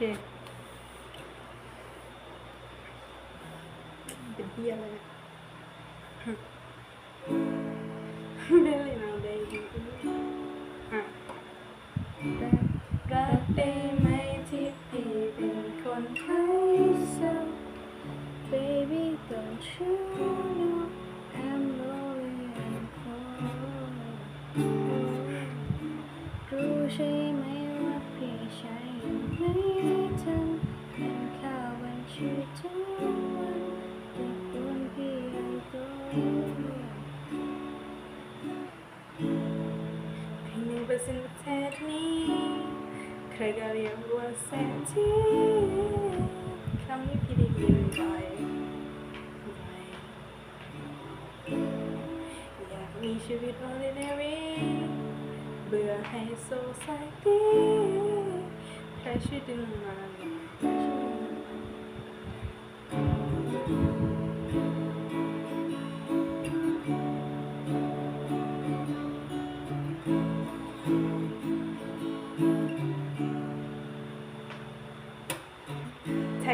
เคเป็นเพียเลยได้เลยนะได้ดีอะรักได้ไหมที่พี่เป็นคนให้ซ้ำ baby don't you know I'm lonely and cold รู้ใช่าวบัญชีทุกวันแต่คุณพี่ให้ตัวเพียงหนึ่งเปอร์เซ็นต์ประเทศนี้ ใครก็เรียกว่าเศรษฐีคำนี้พี่ได้ยินบ่อยอยากมีชีวิต ordinary เบื่อให้โซไซตี้แค่ชีวิตดึงมันแค่ชีวิตดึงมัน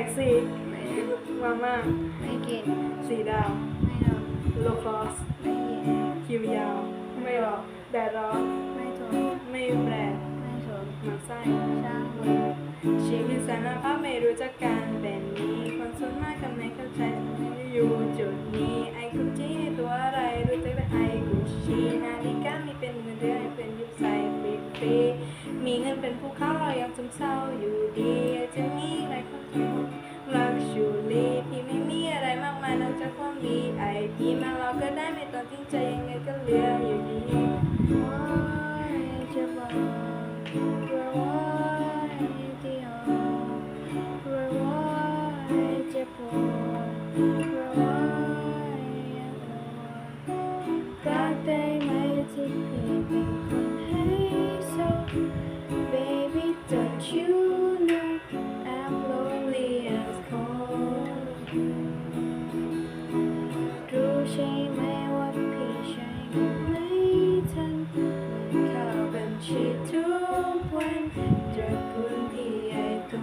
กซี่ไม่เอามาม่าไม่กินสีดาวไม่เอาโลคอสไม่กินคิวยาว ไม่หรอกแดดร้อนไม่ทนไม่แปรไม่สนหมันไส้ช่างมันชีวิตสารภาพไม่รู้จักการเป็นนี้คนส่วนมากก็ไม่เข้าใจทำไมอยู่จุดนี้ไอ้กุจีตัวอะไรรู้จักแต่ไอ้กุชีนาฬิกามีเป็นเงินเดือนให้เป็นยุคใส่ฟรีฟรีๆมีเงินเป็นภูเขาเรายังซึมเศร้าอยู่ดีอยากจะมี อกจากความดีไอพี่มา ชีทุกวันจากคุณพี่ใหญ่โต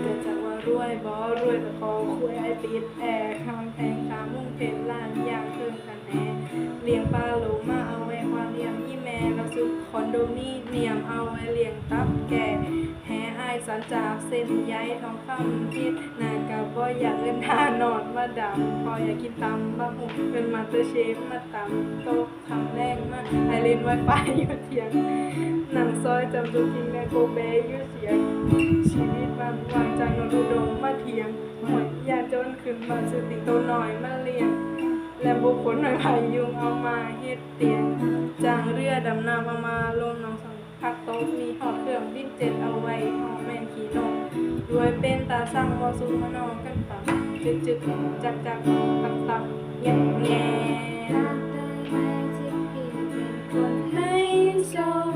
แต่จากว่ารวยบอรวยแต่พอคุยไอติดแอร์คำแพงขามุ่งเพ่นล้านอย่างเพิ่มกันแน่เลี้ยงปลาโลมาเอาไว้ความเลี้ยงยี่แม่แล้วซุกคอนโดมิเนียมเอาไว้เลี้ยงตับแก่ สันจากเส้นใยทองคำพิษนานกับบ่อยากเล่นทานอนมาดำพออยากกินตำบะหุเป็นมาสเตอร์เชฟมาตำโต๊ะทำแรงมากไอเล่นไวไฟอยู่เทียงหนังซอยจำจุกิงในโกเบอยู่เสียงชีวิตมันวางจากนนอุดมมาเถียงหวยยาจนขึ้นมาซื้อติงโตหน่อยมาเลี้ยงและบุคคลหน่อยพายุงเอามาเฮ็ดเตียงจางเรือดำน้ำเอามาลงน้องสัง ผักต้มมีหอดเครื่องดิ้นเจ็ดเอาไว้หอมแม่นขี้นมด้วยเป็นตาสั่งบอสูมานอกันปังจึดจึกจักจักตักตักเงียบเป็นคนให้โชค